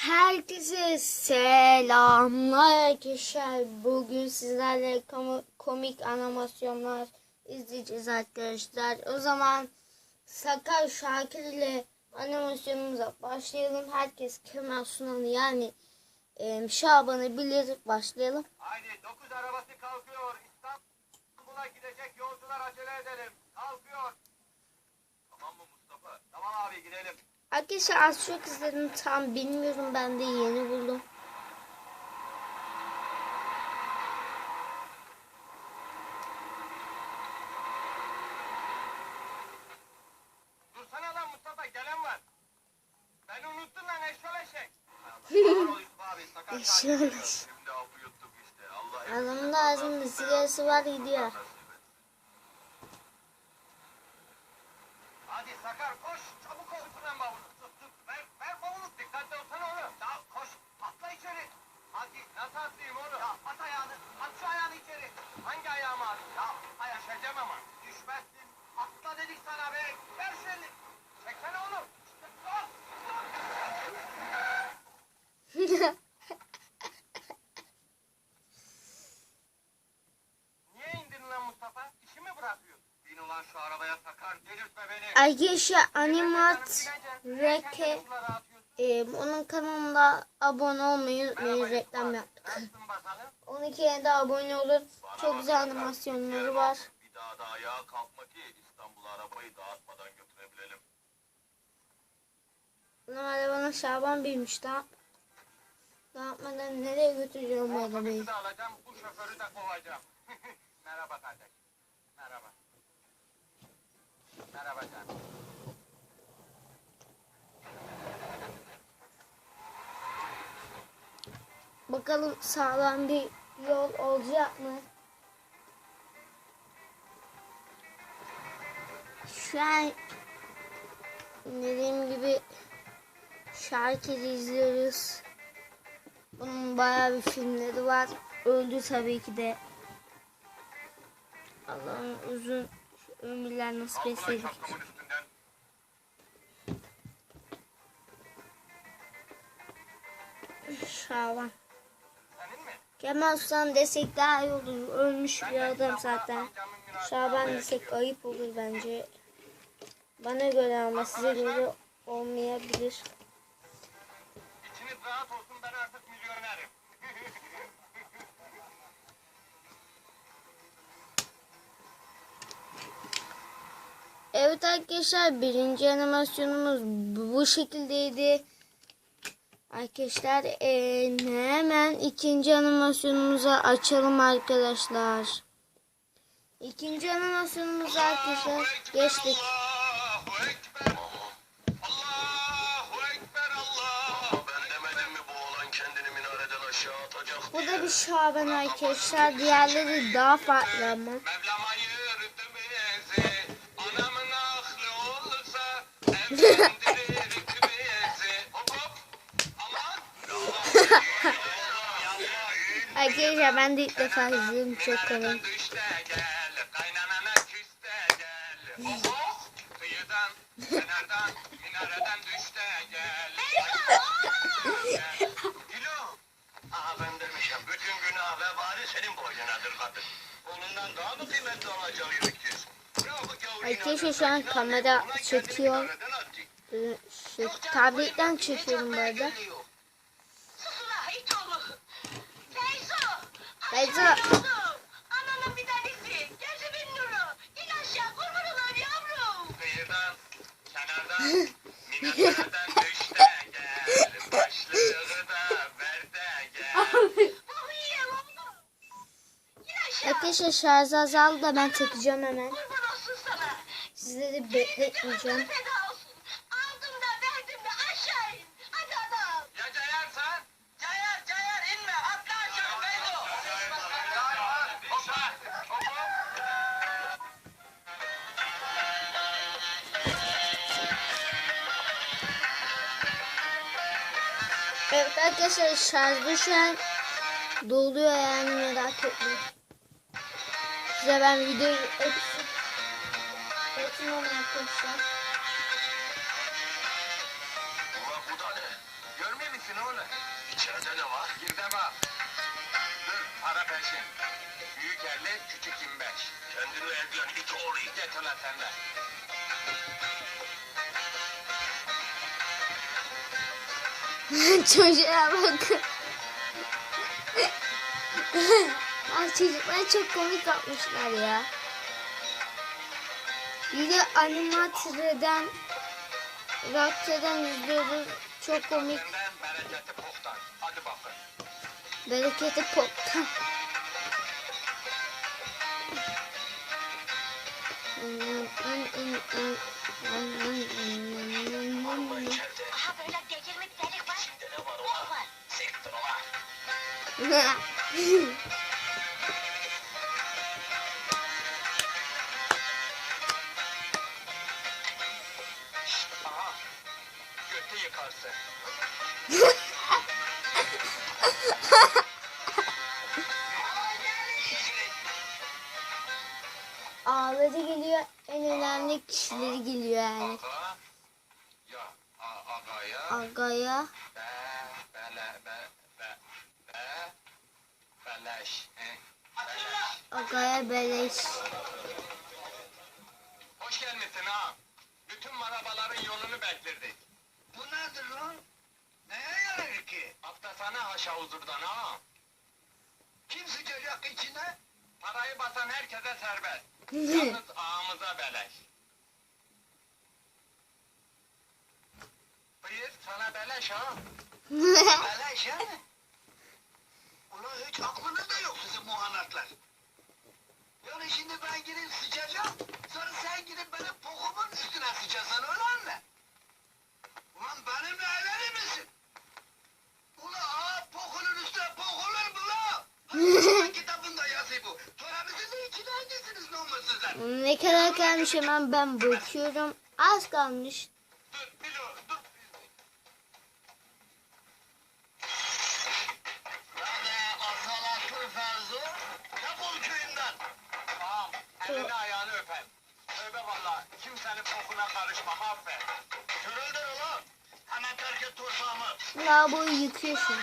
Herkese selamlar arkadaşlar. Bugün sizlerle kom- komik animasyonlar izleyeceğiz arkadaşlar. O zaman Sakar Şakir ile animasyonumuza başlayalım. Herkes Kemal Sunal'ı yani e, Şaban'ı bilir. Başlayalım. Haydi 9 arabası kalkıyor. İstanbul'a gidecek yolcular acele edelim. Kalkıyor. Tamam mı Mustafa? Tamam abi gidelim. Arkadaşlar az çok izledim tam bilmiyorum ben de yeni buldum. Dursana lan Mustafa gelen var. Beni unuttun lan eşşol eşek. Doğru Yusuf abi, sakar Eşşol sakin. eşek. Şimdi avı yuttuk işte. Allah Adamın da ağzında sigarası var gidiyor. Hadi Sakar koş. Bavulu. Tut tut. Ver, ver bavulu. Dikkatli olsana oğlum. Ya koş. Atla içeri. Hadi nasıl atlayayım oğlum? Ya at ayağını. At şu ayağını içeri. Hangi ayağımı at? Ya ay aşacağım ama. Düşmezsin. Atla dedik sana be. Ver şu elini. Çeksene oğlum. Dur, dur. Arkadaşlar Animat Reke e, onun kanalında abone olmayı unutmayın reklam yaptık. Nasılsın bakalım? 12'ye de abone olun. Çok güzel animasyonları var. Bir daha da ayağa kalkma ki İstanbul'a arabayı dağıtmadan götürebilelim. Normalde bana Şaban bilmiş daha. Dağıtmadan nereye götüreceğim bu arabayı? otobüsü de alacağım, bu şoförü de kovacağım. Merhaba kardeş. Merhaba. Merhaba canım. Bakalım sağlam bir yol olacak mı? Şu an dediğim gibi şarkı izliyoruz. Bunun bayağı bir filmleri var. Öldü tabii ki de. Allah'ın uzun ömürler nasip etseydik. Şaban. Kemal Sunal desek daha iyi olur. Ölmüş bir adam zaten. Şaban desek ayıp olur bence. Bana göre ama size göre olmayabilir. İçiniz rahat olsun ben artık milyonerim. Evet arkadaşlar birinci animasyonumuz bu şekildeydi. Arkadaşlar eee, hemen ikinci animasyonumuza açalım arkadaşlar. İkinci animasyonumuza arkadaşlar geçtik. Bu da bir Şaban arkadaşlar. Diğerleri daha farklı ama. Arkadaşlar ben de ilk defa izliyorum çok komik. Bütün günah vebali senin boynunadır kadın. Onundan daha mı kıymetli olacak yüzüksüz? Arkadaşlar şu an kamera çekiyor. Ee, Şey, tabletten çekiyorum bu arada. Susula it oğlu. Feyzo. Yavrum. Ananın bir tanesi. Gözümün nuru. İn aşağı kurban olayım yavrum. Kıyıdan, kenardan, minareden düşte gel. Başlığı da ver de gel. Oh. Arkadaşlar şarj azaldı da ben takacağım hemen. Sizleri bekletmeyeceğim. Arkadaşlar şarjda şu doluyor yani merak etmeyin. Size ben videoyu açıp açmam arkadaşlar. Ulan bu da ne? Görmüyor musun oğlum? İçeride ne var? Bak. Dur, para peşin. Büyük 50, küçük 25. Kendini eldiyen it oğlu. Get ulan sen Çocuğa bakın. Ay çocuklar çok komik yapmışlar ya. Bir de animatreden Rakçadan izliyoruz. Çok komik. Bereketi poptan. Aha Ağları geliyor. En önemli kişileri geliyor yani. Aga. Ya. A, agaya. Agaya. Be. Bele. Be. Be. Be. Beleş. He. Agaya beleş. Hoş gelmişsin ha. Bütün marabaların yolunu beklerdik. Bu nedir lan? Neye yarar ki? Atlasana aşağı huzurdan ha. Kim sıçacak içine? Parayı basan herkese serbest. Yalnız ağamıza beleş. Buyur sana beleş ha. Beleş ha? Ulan hiç aklınızda yok sizin muhanatlar. Yani şimdi ben gidip sıçacağım, sonra sen gidip benim pokumun üstüne sıçacaksın öyle mi? Ulan benimle evlenir misin? Ulan ağa pokunun üstüne pokulur mu la? Kitabında yazıyor bu. De içine hangisiniz namussuzlar? ne kadar kalmış hemen ben bakıyorum. Az kalmış. Öper. Tövbe valla, kimsenin kokuna karışmam, affet. Sürüldür ulan. Hemen terk et torbağımı. Ya bu yıkıyorsun.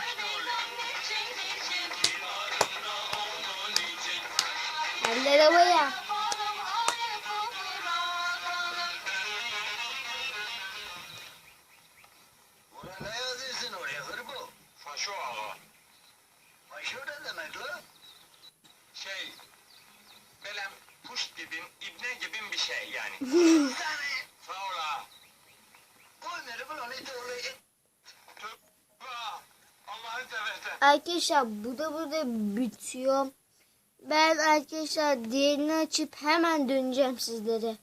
Eller havaya. Arkadaşlar bu da burada bitiyor. Ben arkadaşlar diğerini açıp hemen döneceğim sizlere.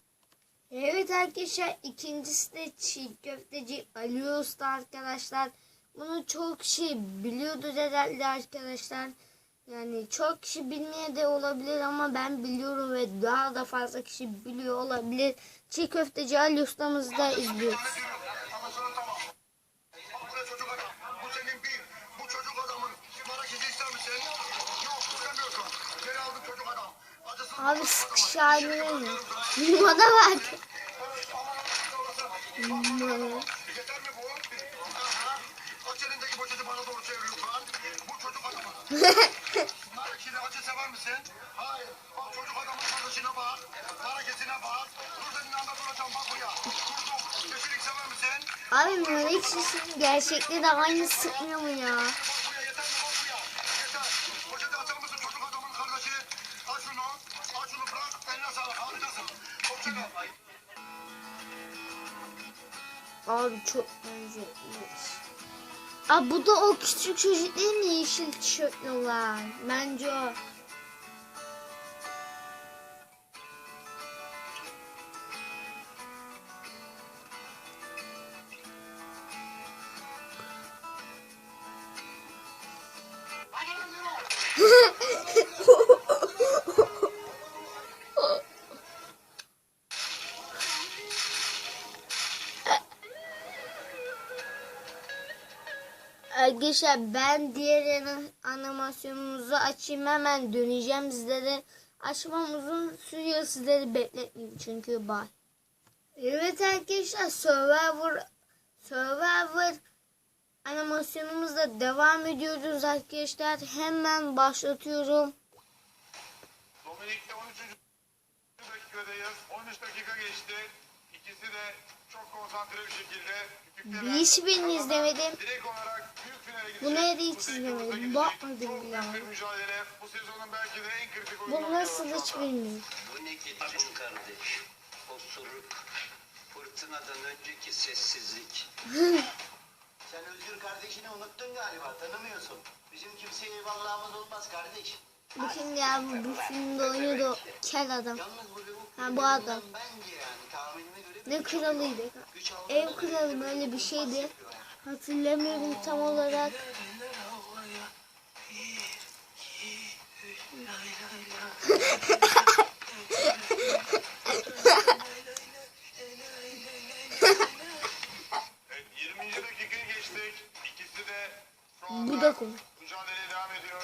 Evet arkadaşlar ikincisi de çiğ köfteci Ali Usta arkadaşlar. Bunu çok kişi biliyordur herhalde arkadaşlar. Yani çok kişi bilmeye de olabilir ama ben biliyorum ve daha da fazla kişi biliyor olabilir. Çiğ köfteci Ali Usta'mızı da izliyoruz. Abi sıkış haline mi? Limona bak. Limona. Yeter mi bu? Aha. Aç elindeki poşeti bana doğru çevir lütfen. Bu çocuk adamın. Nar ekşili acı sever misin? Hayır. Bak çocuk adamın kardeşine bak. Hareketine bak. Dur senin yanında duracağım bak buraya. Durdum. Yeşillik sever misin? Abi melek sesinin gerçekte de aynı sıkmıyor mu ya? Abi çok benzetmiş. Aa bu da o küçük çocuk değil yeşil tişörtlü olan? Bence o. Arkadaşlar ben diğer animasyonumuzu açayım hemen döneceğim sizlere. Açmam uzun sürüyor sizleri bekletmeyeyim çünkü bay. Evet arkadaşlar Survivor Survivor animasyonumuzda devam ediyoruz arkadaşlar. Hemen başlatıyorum. Dominik'te 13. dakikadayız. 13 dakika geçti. İkisi de çok konsantre bir şekilde. Bir hiçbirini izlemedim. Direkt olarak büyük finale gidecek. Bu neydi hiç Bu izlemedim. Bakmadım bile. büyük bir mücadele. Bu sezonun belki de en kritik Bu oyunu. nasıl hiç bilmiyorum. Bu ne getirin kardeş? Osuruk. Fırtınadan önceki sessizlik. Sen Özgür kardeşini unuttun galiba tanımıyorsun. Bizim kimseye eyvallahımız olmaz kardeş. Kim ya? Bu filmde oynuyordu kel adam. Ha, bu adam. Ne kralıydı? Ev kralı böyle böyle bir şeydi. Hatırlamıyorum tam olarak. Evet, 20. dakikayı geçtik. İkisi de şu Bu da komik. mücadeleye devam ediyor.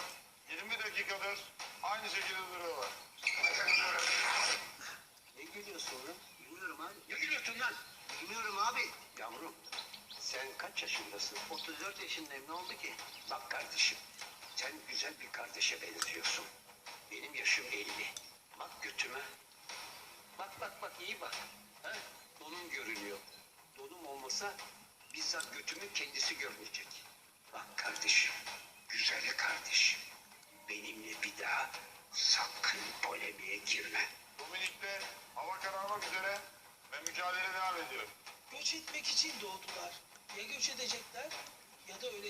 20 dakikadır aynı şekilde duruyorlar. Ne gülüyorsun oğlum? Bilmiyorum abi. Ne gülüyorsun lan? Bilmiyorum abi. Yavrum sen kaç yaşındasın? 34 yaşındayım ne oldu ki? Bak kardeşim sen güzel bir kardeşe benziyorsun. Benim yaşım 50. Bak götüme. Bak bak bak iyi bak. Ha? Donum görünüyor. Donum olmasa bizzat götümün kendisi görünecek. Bak kardeşim,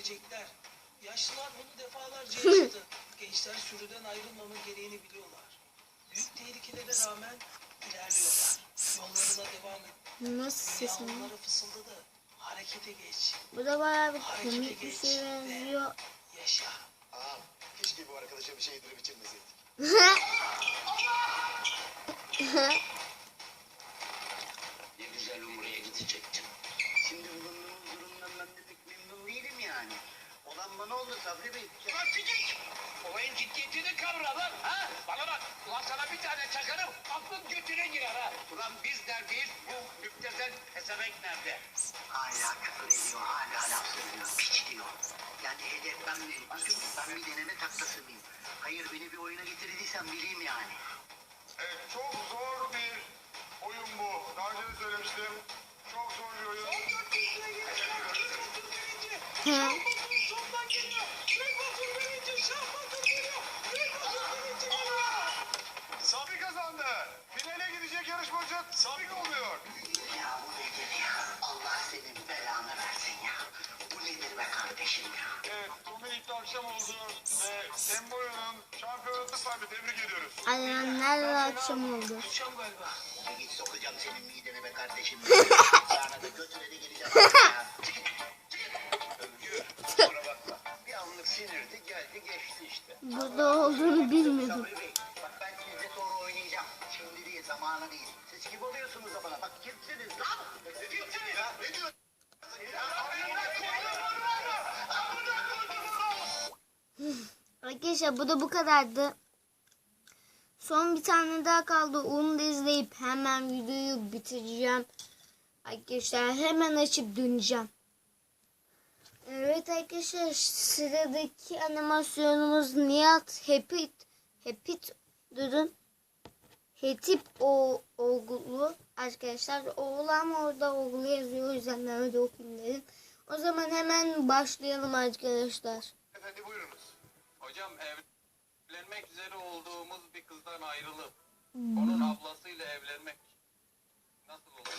ölecekler. Yaşlılar bunu defalarca yaşadı. Gençler sürüden ayrılmanın gereğini biliyorlar. Büyük tehlikelere rağmen ilerliyorlar. Yollarına devam et. Nasıl sesim? onlara fısıldadı. Harekete geç. Bu da bayağı bir komik bir şey benziyor. Yaşa. Ağam keşke bu arkadaşa bir şey yedirip içirmeseydik. yani. Olan bana oldu Sabri Bey. Ulan Sidik! Olayın ciddiyetini kavra lan ha? Bana bak, ulan sana bir tane çakarım, aklın götüne girer ha. Ulan biz neredeyiz, bu müptezel pezevenk nerede? Hala küfür ediyor, hala laf söylüyor, piç diyor. Yani hedef ben miyim? Ben bir deneme taklası mıyım? Hayır beni bir oyuna getirdiysen bileyim yani. Evet, çok zor bir oyun bu. Daha önce de söylemiştim. Çok zor bir oyun. Sabri kazandı. Finale gidecek yarışmacı Sabri oluyor. Ya bu nedir ya? Allah senin belanı versin ya. Bu nedir be kardeşim ya? Evet, Dominik'te akşam oldu ve Semboya'nın şampiyonası sahibi tebrik ediyoruz. Annemlerle akşam oldu. Uçacağım galiba. Bir git sokacağım senin midene be kardeşim. Sana da götüne de geleceğim sinirdi, geldi geçti işte. Burada olduğunu Bey, bak ben sizle sonra oynayacağım. Şimdi değil, zamanı değil. Siz kim oluyorsunuz da bana? Bak kimsiniz lan? Ne diyorsunuz ya? Ne diyorsunuz? Arkadaşlar bu da bu kadardı. Son bir tane daha kaldı. Onu da izleyip hemen videoyu bitireceğim. Arkadaşlar hemen açıp döneceğim. Evet arkadaşlar sıradaki animasyonumuz Nihat Hepit Hepit durun Hetip o olgulu arkadaşlar oğlan orada olgulu yazıyor o yüzden ben öyle okuyayım dedim. O zaman hemen başlayalım arkadaşlar. Efendim buyurunuz. Hocam evlenmek üzere olduğumuz bir kızdan ayrılıp hmm. onun ablasıyla evlenmek nasıl olur?